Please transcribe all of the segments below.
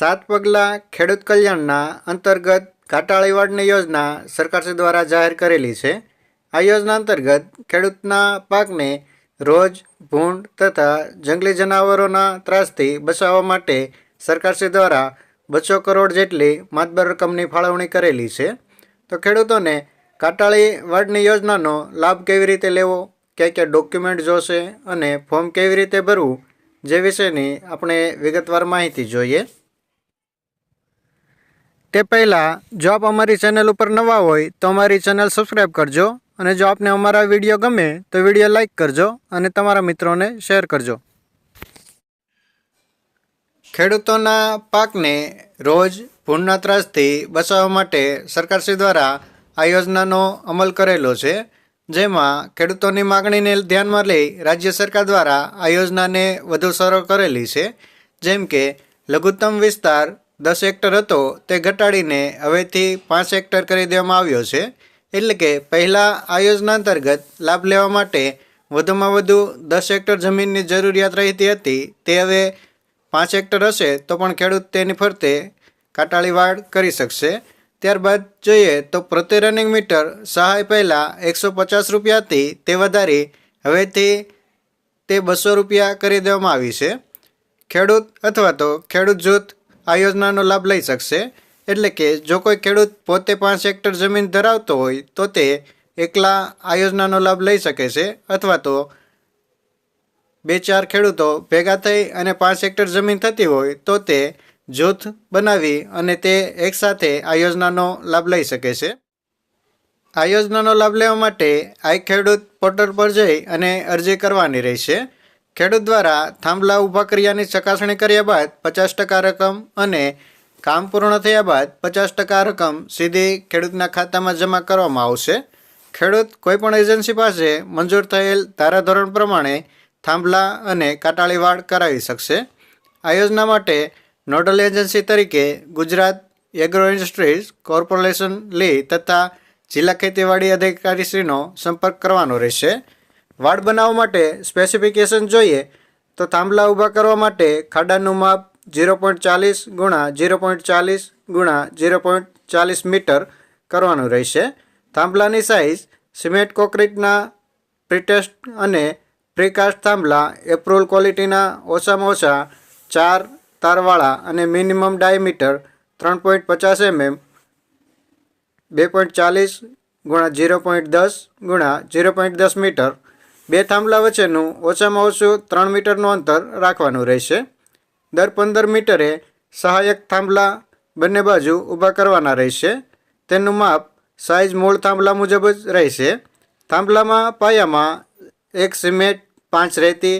સાત પગલાં ખેડૂત કલ્યાણના અંતર્ગત કાટાળી વાડની યોજના સરકારશ્રી દ્વારા જાહેર કરેલી છે. આ યોજના અંતર્ગત ખેડૂતના પાકને રોજ ભૂંડ તથા જંગલી જનાવરોના ત્રાસથી બચાવવા માટે સરકારશ્રી દ્વારા બસો કરોડ જેટલી માતબર રકમની ફાળવણી કરેલી છે. તો ખેડૂતોને કાટાળી વાડની યોજનાનો લાભ કેવી રીતે લેવો? ક્યાં ક્યાં ડોક્યુમેન્ટ જોશે? અને ફોર્મ કેવી રીતે ભરવું? જે વિશેની આપણે વિગતવાર માહિતી જોઈએ. તે પહેલાં, જો આપ અમારી ચેનલ ઉપર નવા હોય, તો અમારી ચેનલ સબસ્ક્રાઈબ કરજો અને જો આપને અમારા વીડિયો ગમે, તો વીડિયો લાઈક કરજો અને તમારા મિત્રોને શેર કરજો. ખેડૂતોના પાકને રોજ ભૂંડના ત્રાસથી બચાવવા માટે સરકારશ્રી દ્વારા આ યોજનાનો અમલ કરેલો છે, જેમાં ખેડૂતોની માગણીને ધ્યાનમાં લઈ રાજ્ય સરકાર દ્વારા આ યોજનાને વધુ સરળ કરેલી છે, જેમ કે લઘુત્તમ વિસ્તાર દસ હેક્ટર હતો, તે ઘટાડીને હવેથી પાંચ હેક્ટર કરી દેવામાં આવ્યો છે. એટલે કે પહેલાં આ યોજના અંતર્ગત લાભ લેવા માટે વધુમાં વધુ દસ હેક્ટર જમીનની જરૂરિયાત રહેતી હતી. તે હવે પાંચ હેક્ટર હશે તો પણ ખેડૂત તેની ફરતે કાટાળી વાડ કરી શકશે. ત્યારબાદ જોઈએ તો પ્રતિ રનિંગ મીટર સહાય પહેલાં એકસો પચાસ રૂપિયા હતી તે વધારી હવેથી તે બસો રૂપિયા કરી દેવામાં આવી છે. ખેડૂત અથવા તો ખેડૂત જૂથ આ યોજનાનો લાભ લઈ શકશે. એટલે કે જો કોઈ ખેડૂત પોતે પાંચ હેક્ટર જમીન ધરાવતો હોય, તો તે એકલા આ યોજનાનો લાભ લઈ શકે છે. અથવા તો બે ચાર ખેડૂતો ભેગા થઈ અને પાંચ હેક્ટર જમીન થતી હોય, તો તે જૂથ બનાવી અને તે એકસાથે આ યોજનાનો લાભ લઈ શકે છે. આ યોજનાનો લાભ લેવા માટે આ ખેડૂત પોર્ટલ પર જઈ અને અરજી કરવાની રહેશે. ખેડૂત દ્વારા થાંભલા ઊભા કર્યાની ચકાસણી કર્યા બાદ પચાસ ટકા રકમ અને કામ પૂર્ણ થયા બાદ પચાસ ટકા રકમ સીધી ખેડૂતના ખાતામાં જમા કરવામાં આવશે. ખેડૂત કોઈપણ એજન્સી પાસે મંજૂર થયેલ ધારાધોરણ પ્રમાણે થાંભલા અને કાટાળીવાડ કરાવી શકશે. આ યોજના માટે નોડલ એજન્સી તરીકે ગુજરાત એગ્રો ઇન્ડસ્ટ્રીઝ કોર્પોરેશન લી તથા જિલ્લા ખેતીવાડી અધિકારીશ્રીનો સંપર્ક કરવાનો રહેશે. વાડ બનાવવા માટે સ્પેસિફિકેશન જોઈએ તો થાંભલા ઊભા કરવા માટે ખાડાનું માપ ઝીરો પોઈન્ટ ચાલીસ ગુણા ઝીરો પોઈન્ટ ચાલીસ ગુણા ઝીરો પોઈન્ટ ચાલીસ મીટર કરવાનું રહેશે. થાંભલાની સાઇઝ સિમેન્ટ કોન્ક્રીટના પ્રિટેસ્ટ અને પ્રીકાસ્ટ થાંભલા એપ્રુલ ક્વોલિટીના ઓછામાં ઓછા ચાર તારવાળા અને મિનિમમ ડાયમીટર ત્રણ પોઈન્ટ પચાસ એમએમ બે પોઈન્ટ ચાલીસ ગુણા ઝીરો પોઈન્ટ દસ ગુણા ઝીરો પોઈન્ટ દસ મીટર બે થાંભલા વચ્ચેનું ઓછામાં ઓછું ત્રણ મીટરનું અંતર રાખવાનું રહેશે. દર પંદર મીટરે સહાયક થાંભલા બંને બાજુ ઊભા કરવાના રહેશે. તેનું માપ સાઇઝ મૂળ થાંભલા મુજબ જ રહેશે. થાંભલામાં પાયામાં એક સિમેન્ટ પાંચ રેતી,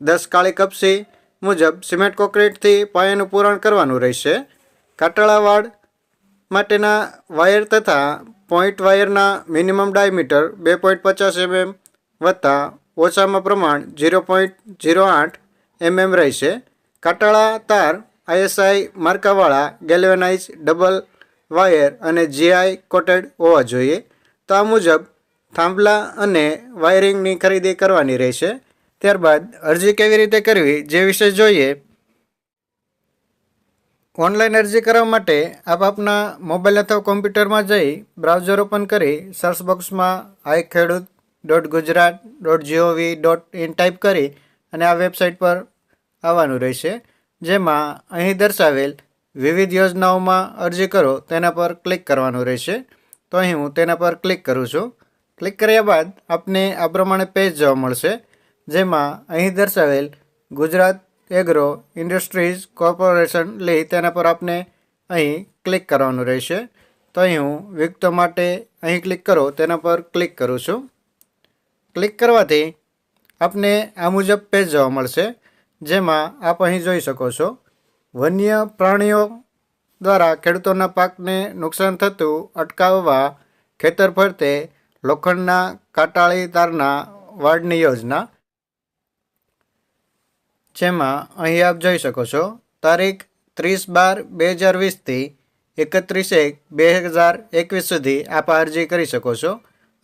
દસ કાળી કપસી મુજબ સિમેન્ટ કોન્ક્રીટથી પાયાનું પૂરણ કરવાનું રહેશે. કાટળાવાડ માટેના વાયર તથા પોઈન્ટ વાયરના મિનિમમ ડાયમીટર બે પોઈન્ટ પચાસ એમએમ વત્તા ઓછામાં પ્રમાણ ઝીરો પોઈન્ટ ઝીરો આઠ એમએમ રહેશે. કાટાળા તાર, આઈએસઆઈ માર્કાવાળા ગેલ્વેનાઇઝ ડબલ વાયર અને જીઆઈ કોટેડ હોવા જોઈએ. તો આ મુજબ થાંભલા અને વાયરિંગની ખરીદી કરવાની રહેશે. ત્યારબાદ અરજી કેવી રીતે કરવી જે વિશે જોઈએ. ઓનલાઈન અરજી કરવા માટે આપ આપના મોબાઈલ અથવા કોમ્પ્યુટરમાં જઈ બ્રાઉઝર ઓપન કરી સર્ચ બોક્સમાં I Khedut dot Gujarat dot gov dot in type કરી અને આ વેબસાઇટ પર આવવાનું રહેશે, જેમાં અહીં દર્શાવેલ વિવિધ યોજનાઓમાં અરજી કરો, તેના પર ક્લિક કરવાનું રહેશે. તો અહીં હું તેના પર ક્લિક કરું છું. ક્લિક કર્યા બાદ આપને આ પ્રમાણે પેજ જોવા મળશે, જેમાં અહીં દર્શાવેલ ગુજરાત એગ્રો ઇન્ડસ્ટ્રીઝ કોર્પોરેશન લઈ તેના પર આપને અહીં ક્લિક કરવાનું રહેશે. તો અહીં હું વિગતો માટે અહીં ક્લિક કરો, તેના પર ક્લિક કરું છું. ક્લિક કરવાથી આપને આ મુજબ પેજ જોવા મળશે, જેમાં આપ અહીં જોઈ શકો છો. વન્ય પ્રાણીઓ દ્વારા ખેડૂતોના પાકને નુકસાન થતું અટકાવવા ખેતર ફરતે લોખંડના કાટાળી તારના વાડની યોજના. જેમાં અહીં આપ જોઈ શકો છો, તારીખ ત્રીસ બાર બે હજાર વીસથી એકત્રીસ એક બે હજાર એકવીસ સુધી આપ અરજી કરી શકો છો.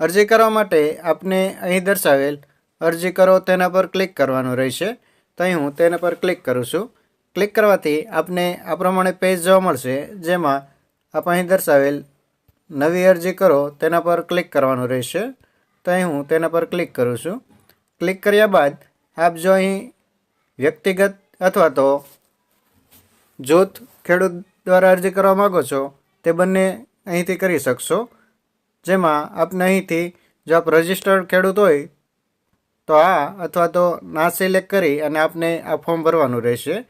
અરજી કરવા માટે આપને અહીં દર્શાવેલ અરજી કરો તેના પર ક્લિક કરવાનું રહેશે. તો અહીં હું તેના પર ક્લિક કરું છું. ક્લિક કરવાથી આપને આ પ્રમાણે પેજ જોવા મળશે, જેમાં આપ અહીં દર્શાવેલ નવી અરજી કરો તેના પર ક્લિક કરવાનું રહેશે. તો અહીં હું તેના પર ક્લિક કરું છું. ક્લિક કર્યા બાદ આપ જો અહીં વ્યક્તિગત અથવા તો જૂથ ખેડૂત દ્વારા અરજી કરવા માગો છો, તે બંને અહીંથી કરી શકશો. જેમાં આપને અહીંથી જો આપ રજિસ્ટર્ડ ખેડૂત હોય, તો આ અથવા તો ના સિલેક્ટ કરી અને આપને આ ફોર્મ ભરવાનું રહેશે.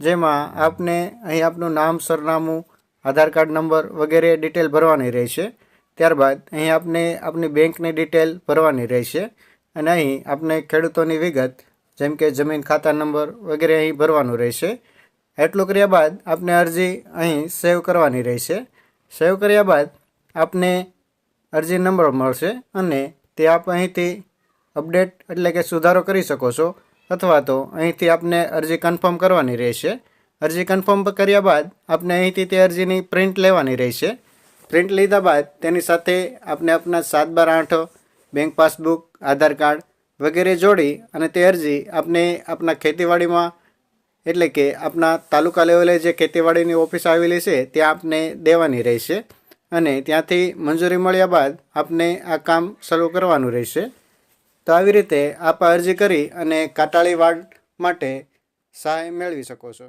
જેમાં આપને અહીં આપનું નામ, સરનામું, આધાર કાર્ડ નંબર વગેરે ડિટેલ ભરવાની રહેશે. ત્યારબાદ અહીં આપને આપની બેંકની ડિટેલ ભરવાની રહેશે. અને અહીં આપને ખેડૂતોની વિગત, જેમ કે જમીન ખાતા નંબર વગેરે અહીં ભરવાનું રહેશે. એટલું કર્યા બાદ આપને અરજી અહીં સેવ કરવાની રહેશે. સેવ કર્યા બાદ આપને અરજી નંબર મળશે અને તે આપ અહીંથી અપડેટ એટલે કે સુધારો કરી શકો છો અથવા તો અહીંથી આપને અરજી કન્ફર્મ કરવાની રહેશે. અરજી કન્ફર્મ કર્યા બાદ આપને અહીંથી તે અરજીની પ્રિન્ટ લેવાની રહેશે. પ્રિન્ટ લીધા બાદ તેની સાથે આપને આપના સાત બાર આઠ, બેંક પાસબુક, આધાર કાર્ડ વગેરે જોડી અને તે અરજી આપને આપના ખેતીવાડીમાં એટલે કે આપના તાલુકા લેવલે જે ખેતીવાડીની ઓફિસ આવેલી છે ત્યાં આપને દેવાની રહેશે. અને ત્યાંથી મંજૂરી મળ્યા બાદ આપને આ કામ શરૂ કરવાનું રહેશે. તો આવી રીતે આપ અરજી કરી અને કાટાળી વાડ માટે સહાય મેળવી શકો છો.